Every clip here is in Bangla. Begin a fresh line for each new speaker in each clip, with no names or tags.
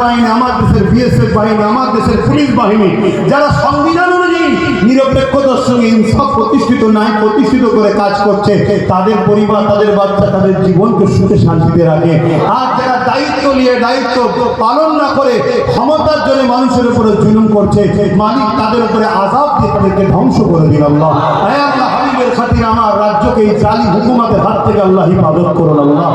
সেনাবাহিনী আমার দেশের বিএসএফ বাহিনী, আমার দেশের পুলিশ বাহিনী, যারা সংবিধান অনুযায়ী নিরপেক্ষতার সঙ্গে ইনসাফ প্রতিষ্ঠিত নাই প্রতিষ্ঠিত করে কাজ করছে, তাদের পরিবার, তাদের বাচ্চা, তাদের জীবনকে সুখে শান্তিতে রাখে। আর যারা দায়িত্ব নিয়ে, দায়িত্ব পালন না করে, ক্ষমতার জন্য মানুষের উপরে জুলুম করছে, মালিক তাদের উপরে আজাব দিয়ে তাদেরকে ধ্বংস করে দিল আল্লাহ। হাবিবের খাতির আমার রাজ্যকে এই জালি হুকুমাতের হাত থেকে আল্লাহ হিফাজত করুন আল্লাহ।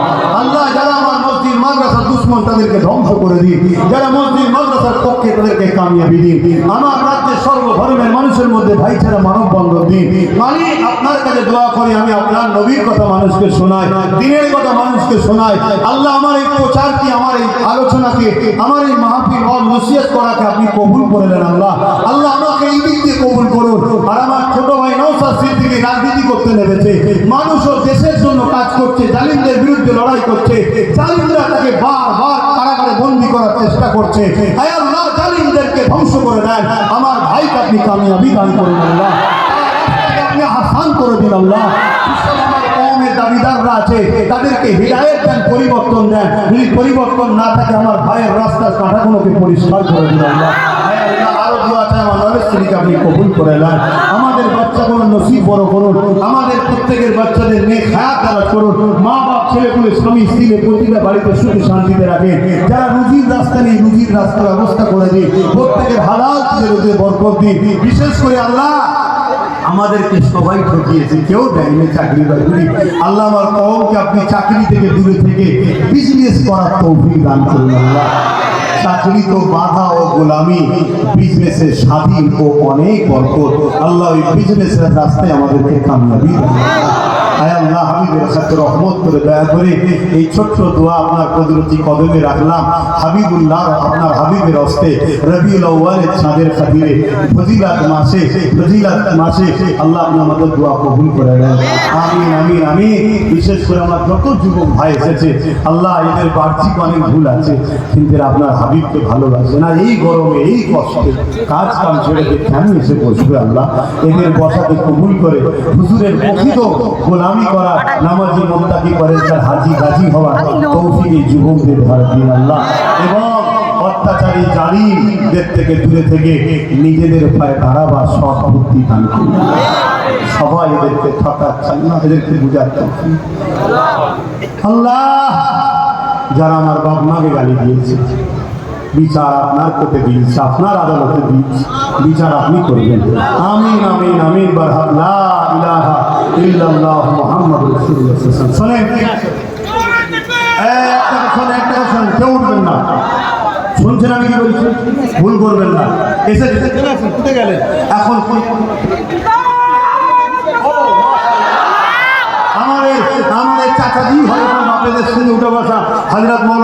আমার মসজিদ মাদ্রাসা দুশ্মন তাদেরকে ধ্বংস করে দিন যারা মসজিদ, মাদ্রাসার পক্ষে তাদেরকে কামিয়াবি দিন আমার রাজ্যের সর্বধর্মের মানুষের মধ্যে ভাইচারা মানব বন্ধন দিন মালিক আপনার কাছে দোয়া করি, আমি আপনার নবীর কথা মানুষকে শোনাই, দিনের কথা মানুষকে শোনাই। আল্লাহ আমার এই প্রচারকে আমার এই আলোচনাকে আমার এই মাহফিল হল নসিহত করাকে আপনি কবুল করে নেন আল্লাহ। আল্লাহ আমাকে এই দিক দিয়ে কবুল করুন। আর আমার ছোট ভাই নৌসাদ সিদ্দিকী রাজনীতি করতে নেমেছে। মানুষ ও দেশের জন্য কাজ করছে, জালিমদের বিরুদ্ধে লড়াই করছে। জালিমরা তাকে বারবার কারাগারে বন্দি করার চেষ্টা করছে। আল্লাহ, জালিমদেরকে ধ্বংস করে দেন। আমার ভাইকে আপনি কামিয়াবি দান করুন আল্লাহ। আপনি আসান করে দিন আল্লাহ। দাবিদাররা আছে, তাদেরকে হৃদায়ত দেন, পরিবর্তন দেন। যদি পরিবর্তন না থাকে, আমার ভাইয়ের রাস্তার কাঠাগুলোকে পরিষ্কার করে দিন আল্লাহ। আরও দোয়া চাই আমার আপনি কবুল করে নেন। আমাদের বাচ্চাগুলো নসিব বড় করুন, আমাদের প্রত্যেকের বাচ্চাদের মেয়ে খায়াত দারাজ করুন, মা বাপ ছেলেগুলো স্বামী স্ত্রীকে প্রতিটা বাড়িতে সুখে শান্তিতে রাখেন। যারা রুজির রাস্তা নেই, রুজির রাস্তার ব্যবস্থা করে দিন, প্রত্যেকের হালাল থেকে রোজে বরকত দিন। বিশেষ করে আল্লাহ আমাদেরকে সবাই ঠকিয়েছে, কেউ দেয়নি চাকরি বাকরি আল্লাহ আমার কমকে আপনি চাকরি থেকে দূরে থেকে বিজনেস করার তৌফিক দান করুন, আল্লাহ। চাকরি তো বাধা ও গোলামি বিজনেসের স্বাধীন ও অনেক বরকত আল্লাহ ওই বিজনেসের রাস্তায় আমাদেরকে কামিয়াবি। আপনার আমিন আমিন বিশেষ করে আমার যত যুবক ভাই এসেছে, আল্লাহ এদের বাহ্যিক অনেক ভুল আছে, কিন্তু আপনার হাবিবকে ভালোবাসে না। এই গরমে, এই কষ্টে কাজ কাম ছেড়ে কেন এসে বসবে আল্লাহ? এদের বসাকে কবুল করে হুজুরের প্রকৃত গোলামি করা নামাজি মোত্তাকি করে তার হাজি গাজি হওয়া তৌফিক যুবকদের দিন আল্লাহ। এবং অত্যাচারী জালিমদের থেকে দূরে থেকে নিজেদের পায়ে দাঁড়াবার সৎ বুদ্ধি দান করুন। সবাই এদেরকে ঠকাচ্ছেন না এদেরকে বুঝাচ্ছেন আল্লাহ, যারা আমার বাপ মাকে গালি দিয়েছে বিচার আপনার কোর্টে দিয়েছে আপনার আদালতে দিয়েছে বিচার আপনি করবেন। আমিন আমিন আমিন শুনছেন আমি কি বলছি? ভুল করবেন না। এসে কোথায় গেলেন। এখন আমাদের আমাদের চাচাজি হয় বাপেদের সঙ্গে উঠে বসা। হাজরত মৌলানা